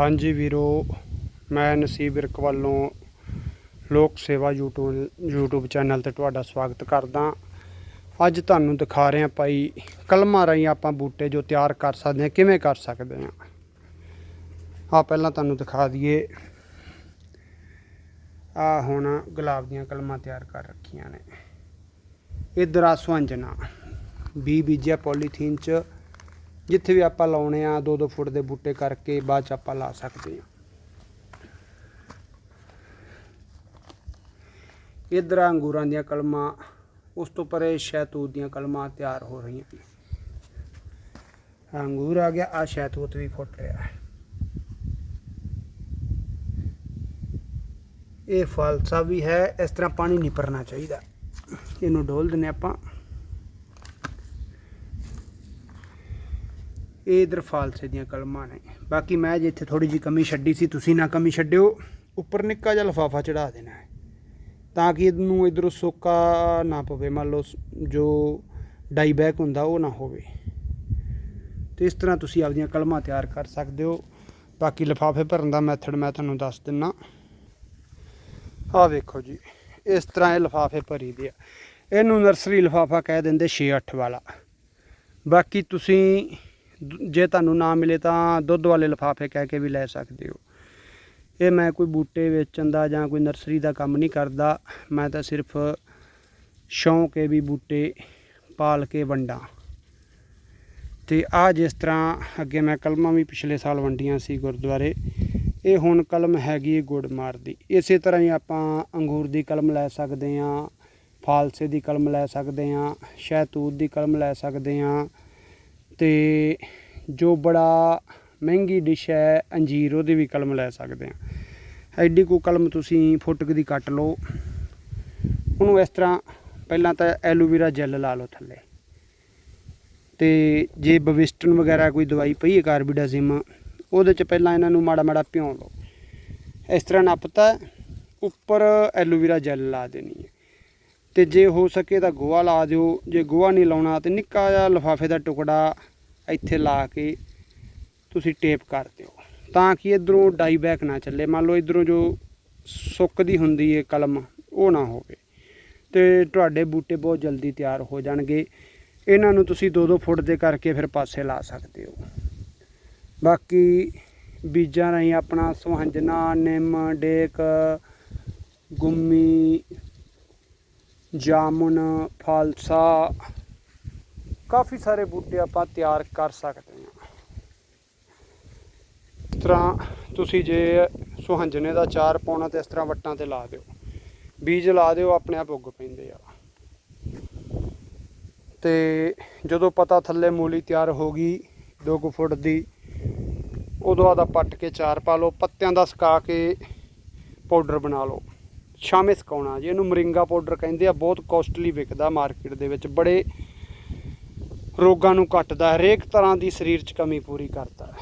ਹਾਂਜੀ ਵੀਰੋ, ਮੈਂ ਨਸੀਬ ਵਿਰਕ ਵੱਲੋਂ ਲੋਕ ਸੇਵਾ YouTube YouTube ਚੈਨਲ ਤੇ ਤੁਹਾਡਾ ਸਵਾਗਤ ਕਰਦਾ। ਅੱਜ ਤੁਹਾਨੂੰ ਦਿਖਾ ਰਹੇ ਹਾਂ ਭਾਈ ਕਲਮਾਂ ਰਾਹੀਂ ਆਪਾਂ ਬੂਟੇ ਜੋ ਤਿਆਰ ਕਰ ਸਕਦੇ ਹਾਂ, ਕਿਵੇਂ ਕਰ ਸਕਦੇ ਹਾਂ? ਆ ਪਹਿਲਾਂ ਤੁਹਾਨੂੰ ਦਿਖਾ ਦਈਏ। ਆ ਹੁਣ ਗੁਲਾਬ ਦੀਆਂ ਕਲਮਾਂ ਤਿਆਰ ਕਰ ਰੱਖੀਆਂ ਨੇ। ਇਧਰ ਆ ਸੁਹੰਜਣਾ ਬੀ ਬੀਜਿਆ ਪੋਲੀਥੀਨ ਚ ਜਿੱਥੇ ਵੀ ਆਪਾਂ ਲਾਉਣੇ ਆ 2-2 ਫੁੱਟ ਦੇ ਬੂਟੇ ਕਰਕੇ ਬਾਅਦ ਚ ਆਪਾਂ ਲਾ ਸਕਦੇ ਆ। ਇਧਰ ਅੰਗੂਰਾਂ ਦੀਆਂ ਕਲਮਾਂ, ਉਸ ਤੋਂ ਪਰੇ ਸ਼ੈਤੂਤ ਦੀਆਂ ਕਲਮਾਂ ਤਿਆਰ ਹੋ ਰਹੀਆਂ ਨੇ। ਅੰਗੂਰ ਆ ਗਿਆ ਆ ਸ਼ੈਤੂਤ ਵੀ ਫੁੱਟ ਰਿਹਾ ਹੈ। ਇਹ ਫਾਲਸਾ ਵੀ ਹੈ, ਇਸ ਤਰ੍ਹਾਂ ਪਾਣੀ ਨਹੀਂ ਭਰਨਾ ਚਾਹੀਦਾ। ਇਹਨੂੰ ਡੋਲ ਦਿੰਨੇ ਆਪਾਂ। ਇਹ ਇਧਰ ਫਾਲਸੇ ਦੀਆਂ ਕਲਮਾਂ ਨੇ। ਬਾਕੀ ਮੈਂ ਜੇ ਇੱਥੇ ਥੋੜੀ ਜੀ ਕਮੀ ਛੱਡੀ ਸੀ, ਤੁਸੀਂ ਨਾ ਕਮੀ ਛੱਡਿਓ। ਉੱਪਰ ਨਿੱਕਾ ਜਿਹਾ ਲਫਾਫਾ ਚੜਾ ਦੇਣਾ ਹੈ। ਤਾਂ ਕਿ ਇਹਨੂੰ ਇਧਰੋਂ ਸੋਕਾ ਨਾ ਪਵੇ, ਮੰਨ ਲਓ ਜੋ ਡਾਈਬੈਕ ਹੁੰਦਾ, ਉਹ ਨਾ ਹੋਵੇ। ਤੇ ਇਸ ਤਰ੍ਹਾਂ ਤੁਸੀਂ ਆਪਦੀਆਂ ਕਲਮਾਂ ਤਿਆਰ ਕਰ ਸਕਦੇ ਹੋ। ਬਾਕੀ ਲਫਾਫੇ ਭਰਨ ਦਾ ਮੈਥਡ ਮੈਂ ਤੁਹਾਨੂੰ ਦੱਸ ਦਿੰਨਾ। ਆਹ ਵੇਖੋ ਜੀ, ਇਸ ਤਰ੍ਹਾਂ ਇਹ ਲਫਾਫੇ ਭਰੀ ਦੇ ਆ। ਇਹਨੂੰ ਨਰਸਰੀ ਲਫਾਫਾ ਕਹਿ ਦਿੰਦੇ 6-8 ਵਾਲਾ। ਬਾਕੀ ਤੁਸੀਂ ਜੇ ਤੁਹਾਨੂੰ ਨਾ ਮਿਲੇ ਤਾਂ ਦੁੱਧ ਵਾਲੇ ਲਫਾਫੇ ਕਹਿ ਕੇ ਵੀ ਲੈ ਸਕਦੇ ਹੋ। ਇਹ ਮੈਂ ਕੋਈ ਬੂਟੇ ਵੇਚਣ ਦਾ ਜਾਂ ਕੋਈ ਨਰਸਰੀ ਦਾ ਕੰਮ ਨਹੀਂ ਕਰਦਾ। ਮੈਂ ਤਾਂ ਸਿਰਫ ਸ਼ੌਂਕ ਹੈ ਵੀ ਬੂਟੇ ਪਾਲ ਕੇ ਵੰਡਾਂ। ਤੇ ਆ ਜਿਸ ਤਰ੍ਹਾਂ ਅੱਗੇ ਮੈਂ ਕਲਮਾਂ ਵੀ ਪਿਛਲੇ ਸਾਲ ਵੰਡੀਆਂ ਸੀ ਗੁਰਦੁਆਰੇ, ਇਹ ਹੁਣ ਕਲਮ ਹੈਗੀ ਹੈ ਗੁੜ ਮਾਰ ਦੀ। ਇਸੇ ਤਰ੍ਹਾਂ ਹੀ ਆਪਾਂ ਅੰਗੂਰ ਦੀ ਕਲਮ ਲੈ ਸਕਦੇ ਹਾਂ, ਫਾਲਸੇ ਦੀ ਕਲਮ ਲੈ ਸਕਦੇ ਹਾਂ, ਸ਼ਹਿਤੂਤ ਦੀ ਕਲਮ ਲੈ ਸਕਦੇ ਹਾਂ ਅਤੇ ਜੋ ਬੜਾ ਮਹਿੰਗੀ ਡਿਸ਼ ਹੈ ਅੰਜੀਰ, ਉਹਦੇ ਵੀ ਕਲਮ ਲੈ ਸਕਦੇ ਹਾਂ। ਐਡੀ ਕੁ ਕਲਮ ਤੁਸੀਂ ਫੁੱਟ ਦੀ ਕੱਟ ਲਓ। ਉਹਨੂੰ ਇਸ ਤਰ੍ਹਾਂ ਪਹਿਲਾਂ ਤਾਂ ਐਲੋਵੇਰਾ ਜੈਲ ਲਾ ਲਓ ਥੱਲੇ। ਤੇ ਜੇ ਬਵਿਸਟਨ ਵਗੈਰਾ ਕੋਈ ਦਵਾਈ ਪਈ ਹੈ ਕਾਰਬੀਡਾਜ਼ਿਮ, ਉਹਦੇ ਚ ਪਹਿਲਾਂ ਇਹਨਾਂ ਨੂੰ ਮਾੜਾ ਮਾੜਾ ਭਿਉਂ ਲਓ। ਇਸ ਤਰ੍ਹਾਂ ਨੱਪਤਾ, ਉੱਪਰ ਐਲੋਵੇਰਾ ਜੈਲ ਲਾ ਦੇਣੀ ਹੈ। ਤੇ ਜੇ ਹੋ ਸਕੇ ਤਾਂ ਗੋਹਾ ਲਾ ਦਿਓ। ਜੇ ਗੋਹਾ ਨਹੀਂ ਲਾਉਣਾ ਤੇ ਨਿੱਕਾ ਜਿਹਾ ਲਿਫਾਫੇ ਦਾ ਟੁਕੜਾ ਇੱਥੇ ਲਾ ਕੇ ਤੁਸੀਂ ਟੇਪ ਕਰ ਦਿਓ। ਤਾਂ ਕਿ ਇਧਰੋਂ ਡਾਈ ਬੈਕ ਨਾ ਚੱਲੇ। ਮੰਨ ਲਓ ਇਧਰੋਂ ਜੋ ਸੁੱਕਦੀ ਹੁੰਦੀ ਹੈ ਕਲਮ, ਉਹ ਨਾ ਹੋਵੇ। ਤੇ ਤੁਹਾਡੇ ਬੂਟੇ ਬਹੁਤ ਜਲਦੀ ਤਿਆਰ ਹੋ ਜਾਣਗੇ। ਇਹਨਾਂ ਨੂੰ ਤੁਸੀਂ 2-2 ਫੁੱਟ ਦੇ ਕਰਕੇ ਫਿਰ ਪਾਸੇ ਲਾ ਸਕਦੇ ਹੋ। ਬਾਕੀ ਬੀਜਾਂ ਰਾਹੀਂ ਆਪਣਾ ਸੁਹੰਜਨਾ ਨਿੰਮ, ਡੇਕ, ਗੁੰਮੀ, ਜਾਮੁਨ, ਫਾਲਸਾ ਕਾਫੀ ਸਾਰੇ ਬੂਟੇ ਆਪਾਂ ਤਿਆਰ ਕਰ ਸਕਦੇ ਹਾਂ। ਇਸ ਤਰ੍ਹਾਂ ਤੁਸੀਂ ਜੇ ਸੁਹੰਜਨੇ ਦਾ ਚਾਰ ਪਾਉਣਾ ਤੇ ਇਸ ਤਰ੍ਹਾਂ ਵੱਟਾਂ ਤੇ ਲਾ ਦਿਓ। ਬੀਜ ਲਾ ਦਿਓ, ਆਪਣੇ ਆਪ ਉੱਗ ਪੈਂਦੇ ਆ। ਤੇ ਜਦੋਂ ਪਤਾ ਥੱਲੇ ਮੂਲੀ ਤਿਆਰ ਹੋ ਗਈ 2 ਫੁੱਟ ਦੀ, ਉਦੋਂ ਆਦਾ ਪੱਟ ਕੇ ਚਾਰ ਪਾ ਲਓ, ਪੱਤਿਆਂ ਦਾ ਸੁਕਾ ਕੇ ਪਾਊਡਰ ਬਣਾ ਲਓ। ਸ਼ਾਮੇ ਸੁਕਾਉਣਾ ਜੀ, ਇਹਨੂੰ ਮਰਿੰਗਾ ਪਾਊਡਰ ਕਹਿੰਦੇ ਆ, ਬਹੁਤ ਕੋਸਟਲੀ ਵਿਕਦਾ ਮਾਰਕੀਟ ਦੇ ਵਿੱਚ, ਬੜੇ ਰੋਗਾਂ ਨੂੰ ਕੱਟਦਾ ਹਰੇਕ ਤਰ੍ਹਾਂ ਦੀ ਸਰੀਰ 'ਚ ਕਮੀ ਪੂਰੀ ਕਰਦਾ ਹੈ।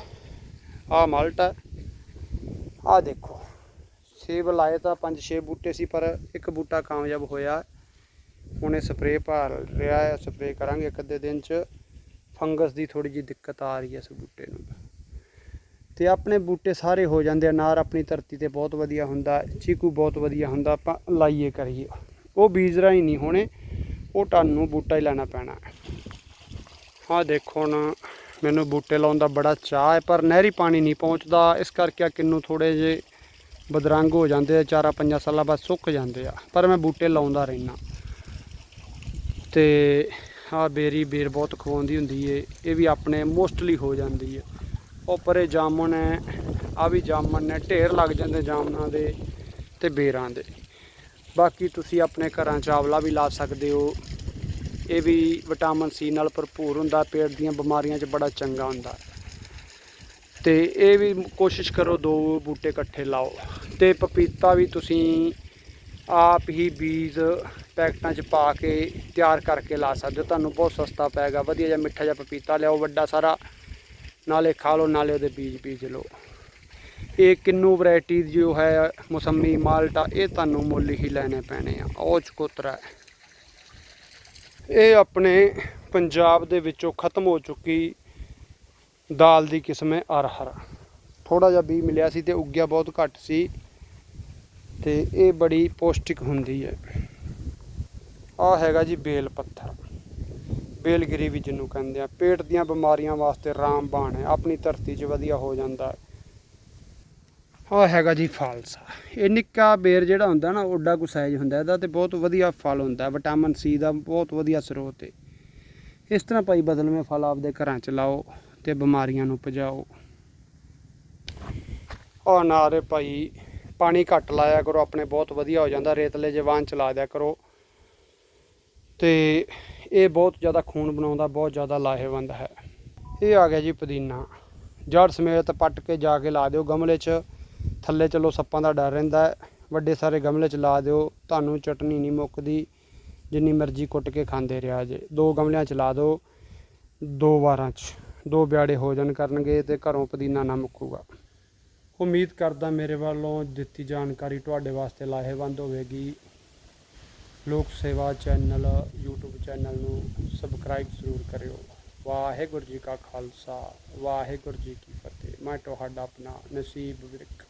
ਆਹ ਮਲਟ ਹੈ। ਆਹ ਦੇਖੋ। ਸੇਬ ਲਾਏ ਤਾਂ 5-6 ਬੂਟੇ ਸੀ, ਪਰ ਇੱਕ ਬੂਟਾ ਕਾਮਯਾਬ ਹੋਇਆ। ਹੁਣੇ ਸਪਰੇਅ ਭਾਰ ਰਿਹਾ ਹੈ, ਸਪਰੇਅ ਕਰਾਂਗੇ ਇੱਕ ਅੱਧੇ ਦਿਨ 'ਚ। ਫੰਗਸ ਦੀ ਥੋੜੀ ਜਿਹੀ ਦਿੱਕਤ ਆ ਰਹੀ ਹੈ ਇਸ ਬੂਟੇ ਨੂੰ। ਤੇ ਆਪਣੇ ਬੂਟੇ ਸਾਰੇ ਹੋ ਜਾਂਦੇ ਆ ਨਾਰ ਆਪਣੀ ਧਰਤੀ ਤੇ ਬਹੁਤ ਵਧੀਆ ਹੁੰਦਾ, ਚੀਕੂ ਬਹੁਤ ਵਧੀਆ ਹੁੰਦਾ, ਆਪਾਂ ਲਾਈਏ ਕਰੀਏ। ਉਹ ਬੀਜ ਰਾਹੀਂ ਨਹੀਂ ਹੋਣੇ, ਉਹ ਤੁਹਾਨੂੰ ਬੂਟਾ ਹੀ ਲੈਣਾ ਪੈਣਾ ਆਹ ਦੇਖੋ ਹੁਣ ਮੈਨੂੰ ਬੂਟੇ ਲਾਉਣ ਦਾ ਬੜਾ ਚਾਹ ਹੈ, ਪਰ ਨਹਿਰੀ ਪਾਣੀ ਨਹੀਂ ਪਹੁੰਚਦਾ। ਇਸ ਕਰਕੇ ਆ ਕਿੰਨੂ ਥੋੜੇ ਜੇ ਬਦਰੰਗ ਹੋ ਜਾਂਦੇ ਆ, ਚਾਰਾਂ ਪੰਜਾਂ ਸਾਲਾਂ ਬਾਅਦ ਸੁੱਕ ਜਾਂਦੇ ਆ। ਪਰ ਮੈਂ ਬੂਟੇ ਲਾਉਂਦਾ ਰਹਿਣਾ ਤੇ ਆ ਬੇਰੀ ਬੇਰ ਬਹੁਤ ਖਵਾਉਂਦੀ ਹੁੰਦੀ ਏ, ਇਹ ਵੀ ਆਪਣੇ ਮੋਸਟਲੀ ਹੋ ਜਾਂਦੀ ਏ। ਉਹ ਪਰੇ ਜਾਮਣ ਹੈ ਆ ਵੀ ਜਾਮਣ ਨੇ, ਢੇਰ ਲੱਗ ਜਾਂਦੇ ਜਾਮਨਾਂ ਦੇ ਤੇ ਬੇਰਾਂ ਦੇ। ਬਾਕੀ ਤੁਸੀਂ ਆਪਣੇ ਘਰਾਂ ਚ ਆਵਲਾ ਵੀ ਲਾ ਸਕਦੇ ਹੋ। ਇਹ ਵੀ ਵਿਟਾਮਿਨ ਸੀ ਨਾਲ ਭਰਪੂਰ ਹੁੰਦਾ, ਪੇਟ ਦੀਆਂ ਬਿਮਾਰੀਆਂ 'ਚ ਬੜਾ ਚੰਗਾ ਹੁੰਦਾ। ਤੇ ਇਹ ਵੀ ਕੋਸ਼ਿਸ਼ ਕਰੋ ਦੋ ਬੂਟੇ ਇਕੱਠੇ ਲਾਓ। ਤੇ ਪਪੀਤਾ ਵੀ ਤੁਸੀਂ ਆਪ ਹੀ ਬੀਜ ਪੈਕਟਾਂ 'ਚ ਪਾ ਕੇ ਤਿਆਰ ਕਰਕੇ ਲਾ ਸਕਦੇ ਹੋ। ਤੁਹਾਨੂੰ ਬਹੁਤ ਸਸਤਾ ਪਏਗਾ। ਵਧੀਆ ਜਿਹਾ ਮਿੱਠਾ ਜਿਹਾ ਪਪੀਤਾ ਲਿਆਓ, ਵੱਡਾ ਸਾਰਾ। ਨਾਲੇ ਖਾ ਲਓ, ਨਾਲੇ ਉਹਦੇ ਬੀਜ ਬੀਜ ਲਓ। ਇਹ ਕਿੰਨੂ ਵੈਰਾਈਟੀ ਜੋ ਹੈ ਮੌਸਮੀ ਮਾਲਟਾ, ਇਹ ਤੁਹਾਨੂੰ ਮੁੱਲ ਹੀ ਲੈਣੇ ਪੈਣੇ ਆ। ਉਹ ਚਕੋਤਰਾ ਹੈ। ਇਹ ਆਪਣੇ ਪੰਜਾਬ ਦੇ ਵਿੱਚੋਂ ਖਤਮ ਹੋ ਚੁੱਕੀ ਦਾਲ ਦੀ ਕਿਸਮ ਹੈ ਅਰਹਰ। ਥੋੜਾ ਜਿਹਾ ਬੀ ਮਿਲਿਆ ਸੀ ਤੇ ਉੱਗਿਆ ਬਹੁਤ ਘੱਟ ਸੀ ਤੇ ਇਹ ਬੜੀ ਪੌਸ਼ਟਿਕ ਹੁੰਦੀ ਹੈ। ਆ ਹੈਗਾ ਜੀ ਬੇਲ ਪੱਥਰ। ਬੇਲਗਿਰੀ ਵੀ ਜਿਹਨੂੰ ਕਹਿੰਦੇ ਆ। ਪੇਟ ਦੀਆਂ ਬਿਮਾਰੀਆਂ ਵਾਸਤੇ ਰਾਮਬਾਣ ਹੈ। ਆਪਣੀ ਧਰਤੀ 'ਚ ਵਧੀਆ ਹੋ ਜਾਂਦਾ। ਹੈ ਆ ਹੈਗਾ ਜੀ ਫਾਲਸਾ। ਇਹ ਨਿੱਕਾ ਬੇਰ ਜਿਹੜਾ ਹੁੰਦਾ ਨਾ ਓਡਾ ਕੁ ਸਾਈਜ਼ ਹੁੰਦਾ, ਇਹਦਾ ਤੇ ਬਹੁਤ ਵਧੀਆ ਫਲ ਹੁੰਦਾ ਵਿਟਾਮਿਨ ਸੀ ਦਾ ਬਹੁਤ ਵਧੀਆ ਸਰੋਤ ਹੈ ਇਸ ਤਰ੍ਹਾਂ ਭਾਈ ਬਦਲਵੇਂ ਫਲ ਆਪਦੇ ਘਰਾਂ 'ਚ ਲਾਓ ਤੇ ਬਿਮਾਰੀਆਂ ਨੂੰ ਭਜਾਓ ਔਰ ਨਾਰੇ ਭਾਈ, ਪਾਣੀ ਘੱਟ ਲਾਇਆ ਕਰੋ, ਆਪਣੇ ਬਹੁਤ ਵਧੀਆ ਹੋ ਜਾਂਦਾ, ਰੇਤਲੇ ਜਵਾਨ ਚਲਾ ਦਿਆ ਕਰੋ। ਤੇ ਇਹ ਬਹੁਤ ਜ਼ਿਆਦਾ ਖੂਨ ਬਣਾਉਂਦਾ, ਬਹੁਤ ਜ਼ਿਆਦਾ ਲਾਹੇਵੰਦ ਹੈ। ਇਹ ਆ ਗਿਆ ਜੀ ਪੁਦੀਨਾ। ਜੜ ਸਮੇਤ ਪੱਟ ਕੇ ਜਾ ਕੇ ਲਾ ਦਿਓ ਗਮਲੇ 'ਚ। ਥੱਲੇ ਚਲੋ ਸੱਪਾਂ ਦਾ ਡਰ ਰਹਿੰਦਾ ਵੱਡੇ ਸਾਰੇ ਗਮਲੇ 'ਚ ਲਾ ਦਿਓ। ਤੁਹਾਨੂੰ ਚਟਨੀ ਨਹੀਂ ਮੁੱਕਦੀ। ਜਿੰਨੀ ਮਰਜ਼ੀ ਕੁੱਟ ਕੇ ਖਾਂਦੇ ਰਿਹਾ ਜੇ। ਦੋ ਗਮਲਿਆਂ 'ਚ ਲਾ ਦਿਓ। ਦੋ ਵਾਰਾਂ 'ਚ। ਦੋ ਵਿਆੜੇ ਹੋ ਜਾਣ ਕਰਨਗੇ ਤੇ ਘਰੋਂ ਪੁਦੀਨਾ ਨਾ ਮੁੱਕੂਗਾ। ਉਮੀਦ ਕਰਦਾ ਮੇਰੇ ਵੱਲੋਂ ਦਿੱਤੀ ਜਾਣਕਾਰੀ ਤੁਹਾਡੇ ਵਾਸਤੇ ਲਾਹੇਵੰਦ ਹੋਵੇਗੀ। Lok Sewa channel, YouTube channel ਨੂੰ ਸਬਸਕ੍ਰਾਈਬ ਜ਼ਰੂਰ ਕਰਿਓ। ਵਾਹਿਗੁਰੂ ਜੀ ਕਾ ਖਾਲਸਾ। ਵਾਹਿਗੁਰੂ ਜੀ ਕੀ ਫਤਿਹ। ਮੈਂ ਤੁਹਾਡਾ ਆਪਣਾ ਨਸੀਬ ਵਿਰਕ।